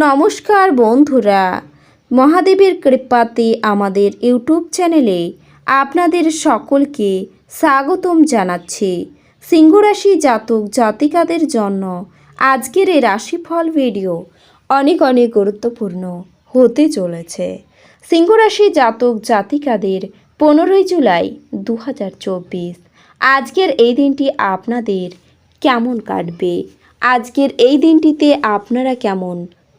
নমস্কার বন্ধুরা। মহাদেবের কৃপাতে আমাদের ইউটিউব চ্যানেলে আপনাদের সকলকে স্বাগতম জানাচ্ছি। সিংহরাশি জাতক জাতিকাদের জন্য আজকের এই রাশিফল ভিডিও অনেক অনেক গুরুত্বপূর্ণ হতে চলেছে। সিংহরাশি জাতক জাতিকাদের পনেরোই জুলাই দু হাজার চব্বিশ। আজকের এই দিনটি আপনাদের কেমন কাটবে? আজকের এই দিনটিতে আপনারা কেমন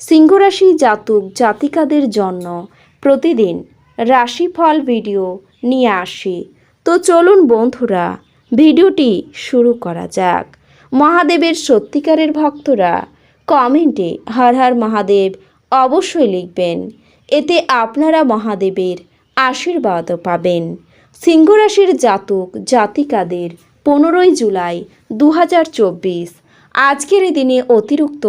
সিংহরাশি জাতক, জাতিকাদের জন্য প্রতিদিন রাশিফল ভিডিও নিয়ে আসি। তো চলুন বন্ধুরা, ভিডিওটি শুরু করা যাক। মহাদেবের সত্যিকারের ভক্তরা কমেন্টে হর হর মহাদেব অবশ্যই লিখবেন। এতে আপনারা মহাদেবের আশীর্বাদও পাবেন। সিংহরাশির জাতক, জাতিকাদের পনেরোই জুলাই দু হাজার চব্বিশ আজকের দিনে অতিরিক্ত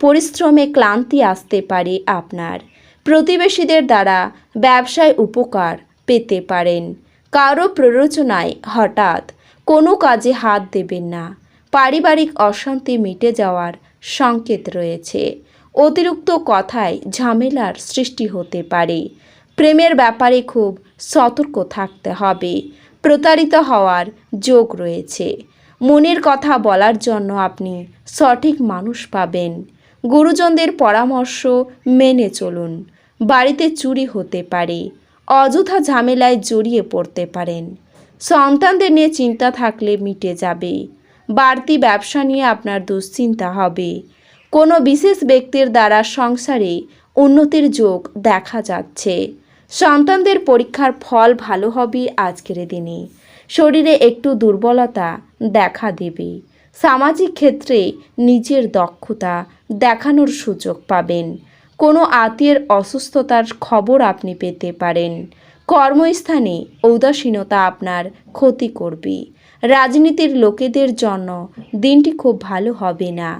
পরিশ্রমে ক্লান্তি আসতে পারে আপনার। প্রতিবেশীদের দ্বারা ব্যবসায় উপকার পেতে পারেন। কারও প্ররোচনায় হঠাৎ কোনো কাজে হাত দেবেন না। পারিবারিক অশান্তি মিটে যাওয়ার সংকেত রয়েছে। অতিরিক্ত কথায় ঝামেলার সৃষ্টি হতে পারে। প্রেমের ব্যাপারে খুব সতর্ক থাকতে হবে। প্রতারিত হওয়ার যোগ রয়েছে। মনের কথা বলার জন্য আপনি সঠিক মানুষ পাবেন। গুরুজনদের পরামর্শ মেনে চলুন। বাড়িতে চুরি হতে পারে, অযথা ঝামেলায় জড়িয়ে পড়তে পারেন। সন্তানদের নিয়ে চিন্তা থাকলে মিটে যাবে। বাড়তি ব্যবসা নিয়ে আপনার দুশ্চিন্তা হবে। কোনো বিশেষ ব্যক্তির দ্বারা সংসারে উন্নতির যোগ দেখা যাচ্ছে। সন্তানদের পরীক্ষার ফল ভালো হবে আজকের দিনে। শরীরে একটু দুর্বলতা দেখা দেবে। সামাজিক ক্ষেত্রে নিজের দক্ষতা দেখানোর সুযোগ পাবেন। কোনো আত্মীয়ের অসুস্থতার খবর আপনি পেতে পারেন। কর্মস্থানে ঔদাসীনতা আপনার ক্ষতি করবে। রাজনীতির লোকেদের জন্য দিনটি খুব ভালো হবে না।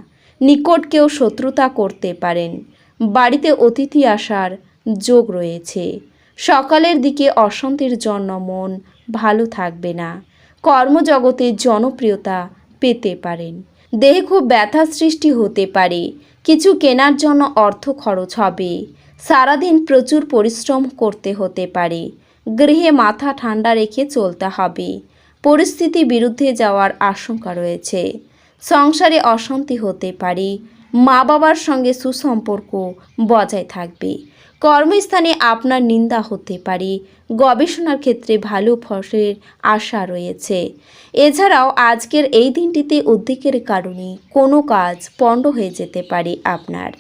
নিকট কেউ শত্রুতা করতে পারেন। বাড়িতে অতিথি আসার যোগ রয়েছে। সকালের দিকে অশান্তির জন্য মন ভালো থাকবে না। কর্মজগতে জনপ্রিয়তা পেতে পারেন। দেহে খুব ব্যথা সৃষ্টি হতে পারে। কিছু কেনার জন্য অর্থ খরচ হবে। সারাদিন প্রচুর পরিশ্রম করতে হতে পারে। গৃহে মাথা ঠান্ডা রেখে চলতে হবে। পরিস্থিতি বিরুদ্ধে যাওয়ার আশঙ্কা রয়েছে। সংসারে অশান্তি হতে পারে। মা বাবার সঙ্গে সুসম্পর্ক বজায় থাকবে। কর্মস্থানে আপনার নিন্দা হতে পারে। গবেষণার ক্ষেত্রে ভালো ফসলের আশা রয়েছে। এছাড়াও আজকের এই দিনটিতে উদ্বেগের কারণে কোনো কাজ পণ্ড হয়ে যেতে পারে আপনার।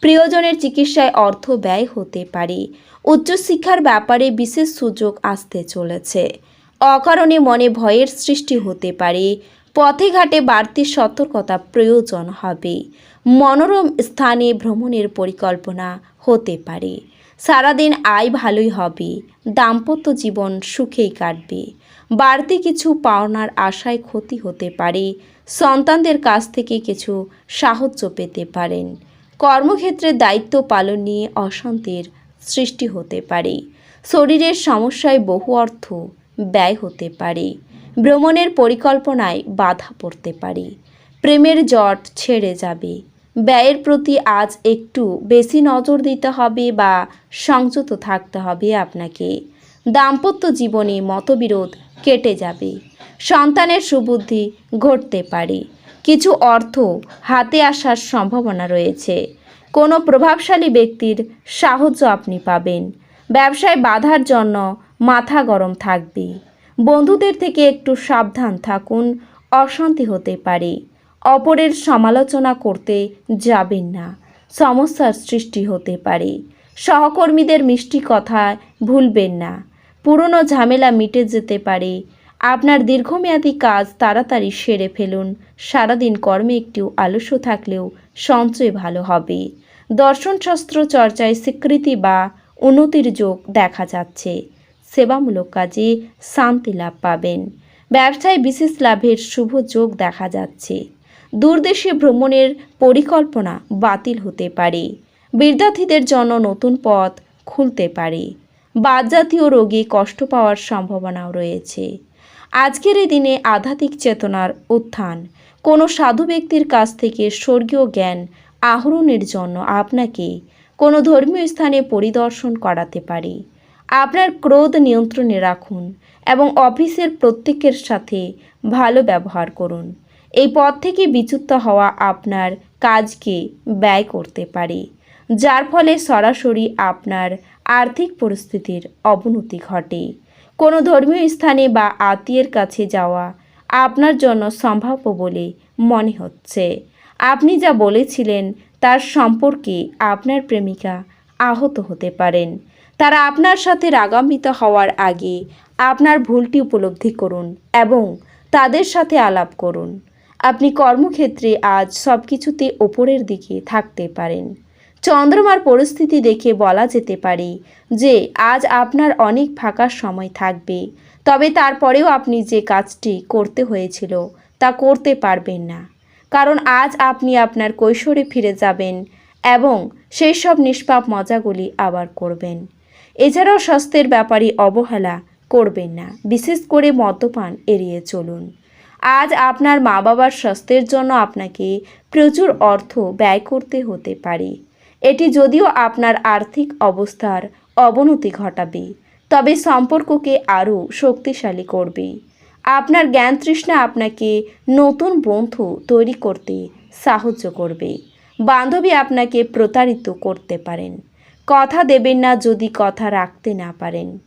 প্রিয়জনের চিকিৎসায় অর্থ ব্যয় হতে পারে। উচ্চশিক্ষার ব্যাপারে বিশেষ সুযোগ আসতে চলেছে। অকারণে মনে ভয়ের সৃষ্টি হতে পারে। পথে ঘাটে বাড়তি সতর্কতা প্রয়োজন হবে। মনোরম স্থানে ভ্রমণের পরিকল্পনা হতে পারে। সারাদিন আয় ভালোই হবে, দাম্পত্য জীবন সুখেই কাটবে। বাড়তি কিছু পাওনার আশায় ক্ষতি হতে পারে, সন্তানদের কাছ থেকে কিছু সাহায্য পেতে পারেন। কর্মক্ষেত্রে দায়িত্ব পালন নিয়ে অশান্তির সৃষ্টি হতে পারে। শরীরের সমস্যায় বহু অর্থ ব্যয় হতে পারে। ভ্রমণের পরিকল্পনায় বাধা পড়তে পারে। প্রেমের জট ছেড়ে যাবে। ব্যয়ের প্রতি আজ একটু বেশি নজর দিতে হবে বা সংযত থাকতে হবে আপনাকে। দাম্পত্য জীবনে মতবিরোধ কেটে যাবে। সন্তানের সুবুদ্ধি ঘটতে পারে। কিছু অর্থ হাতে আসার সম্ভাবনা রয়েছে। কোনো প্রভাবশালী ব্যক্তির সাহায্য আপনি পাবেন। ব্যবসায় বাধার জন্য মাথা গরম থাকবে। বন্ধুদের থেকে একটু সাবধান থাকুন, অশান্তি হতে পারে। অপরের সমালোচনা করতে যাবেন না। সমস্যার সৃষ্টি হতে পারে। সহকর্মীদের মিষ্টি কথা ভুলবেন না। পুরনো ঝামেলা মিটে যেতে পারে। আপনার দীর্ঘমেয়াদী কাজ তাড়াতাড়ি সেরে ফেলুন। সারাদিন কর্মে একটু আলস্য থাকলেও সঞ্চয় ভালো হবে। দর্শনশাস্ত্র চর্চায় স্বীকৃতি বা উন্নতির যোগ দেখা যাচ্ছে। সেবামূলক কাজে শান্তি লাভ পাবেন। ব্যবসায় বিশেষ লাভের শুভ যোগ দেখা যাচ্ছে। দূরদেশে ভ্রমণের পরিকল্পনা বাতিল হতে পারে। বিদ্যার্থীদের জন্য নতুন পথ খুলতে পারে। বাদজাতীয় রোগে কষ্ট পাওয়ার সম্ভাবনাও রয়েছে। আজকের এই দিনে আধ্যাত্মিক চেতনার উত্থান। কোনো সাধু ব্যক্তির কাছ থেকে স্বর্গীয় জ্ঞান আহরণের জন্য আপনাকে কোনো ধর্মীয় স্থানে পরিদর্শন করাতে পারে। আপনার ক্রোধ নিয়ন্ত্রণে রাখুন এবং অফিসের প্রত্যেকের সাথে ভালো ব্যবহার করুন। এই পথ থেকে বিচ্যুত হওয়া আপনার কাজকে ব্যয় করতে পারে, যার ফলে সরাসরি আপনার আর্থিক পরিস্থিতির অবনতি ঘটে। কোনো ধর্মীয় স্থানে বা আত্মীয়ের কাছে যাওয়া আপনার জন্য সম্ভাব্য বলে মনে হচ্ছে। আপনি যা বলেছিলেন তার সম্পর্কে আপনার প্রেমিকা আহত হতে পারেন। তারা আপনার সাথে রাগান্বিত হওয়ার আগে আপনার ভুলটি উপলব্ধি করুন এবং তাদের সাথে আলাপ করুন। আপনি কর্মক্ষেত্রে আজ সব কিছুতে ওপরের দিকে থাকতে পারেন। চন্দ্রমার পরিস্থিতি দেখে বলা যেতে পারে যে, আজ আপনার অনেক ফাঁকা সময় থাকবে। তবে তারপরেও আপনি যে কাজটি করতে হয়েছিল, তা করতে পারবেন না। কারণ আজ আপনি আপনার কৈশোরে ফিরে যাবেন এবং সেই সব নিষ্পাপ মজাগুলি আবার করবেন। এছাড়াও স্বাস্থ্যের ব্যাপারে অবহেলা করবেন না। বিশেষ করে মদ্যপান এড়িয়ে চলুন। আজ আপনার মা বাবার স্বাস্থ্যের জন্য আপনাকে প্রচুর অর্থ ব্যয় করতে হতে পারে। এটি যদিও আপনার আর্থিক অবস্থার অবনতি ঘটাবে, তবে সম্পর্ককে আরও শক্তিশালী করবে। আপনার জ্ঞান তৃষ্ণা আপনাকে নতুন বন্ধু তৈরি করতে সাহায্য করবে। বান্ধবী আপনাকে প্রতারিত করতে পারেন। কথা দেবেন না যদি কথা রাখতে না পারেন।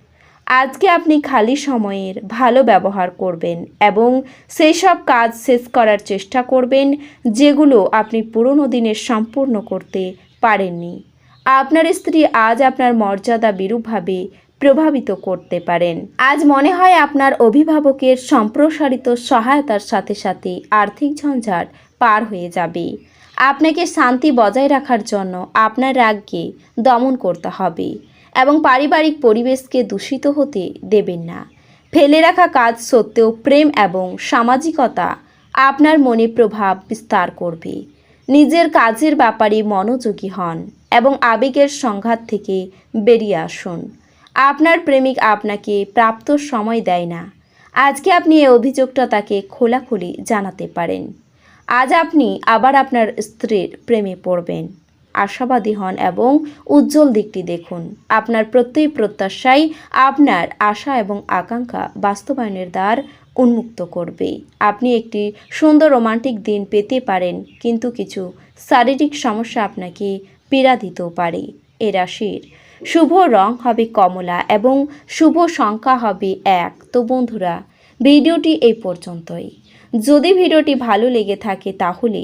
আজকে আপনি খালি সময়ের ভালো ব্যবহার করবেন এবং সেই সব কাজ শেষ করার চেষ্টা করবেন যেগুলো আপনি পুরনো দিনের সম্পূর্ণ করতে পারেননি। আপনার স্ত্রী আজ আপনার মর্যাদা বিরূপভাবে প্রভাবিত করতে পারেন। আজ মনে হয় আপনার অভিভাবকের সম্প্রসারিত সহায়তার সাথে সাথে আর্থিক ঝঞ্ঝাট পার হয়ে যাবে। আপনাকে শান্তি বজায় রাখার জন্য আপনার রাগকে দমন করতে হবে। এবং পারিবারিক পরিবেশকে দূষিত হতে দেবেন না। ফেলে রাখা কাজ সত্ত্বেও প্রেম এবং সামাজিকতা আপনার মনে প্রভাব বিস্তার করবে। নিজের কাজের ব্যাপারে মনোযোগী হন এবং আবেগের সংঘাত থেকে বেরিয়ে আসুন। আপনার প্রেমিক আপনাকে প্রাপ্ত সময় দেয় না। আজকে আপনি এই অভিযোগটা তাকে খোলাখুলি জানাতে পারেন। আজ আপনি আবার আপনার স্ত্রীর প্রেমে পড়বেন। আশাবাদী হন এবং উজ্জ্বল দিকটি দেখুন। আপনার প্রত্যেক প্রত্যাশাই আপনার আশা এবং আকাঙ্ক্ষা বাস্তবায়নের দ্বার উন্মুক্ত করবে। আপনি একটি সুন্দর রোমান্টিক দিন পেতে পারেন, কিন্তু কিছু শারীরিক সমস্যা আপনাকে পীড়া দিতেও পারে। এ রাশির শুভ রং হবে কমলা এবং শুভ সংখ্যা হবে এক। তো বন্ধুরা, ভিডিওটি এই পর্যন্তই। যদি ভিডিওটি ভালো লেগে থাকে তাহলে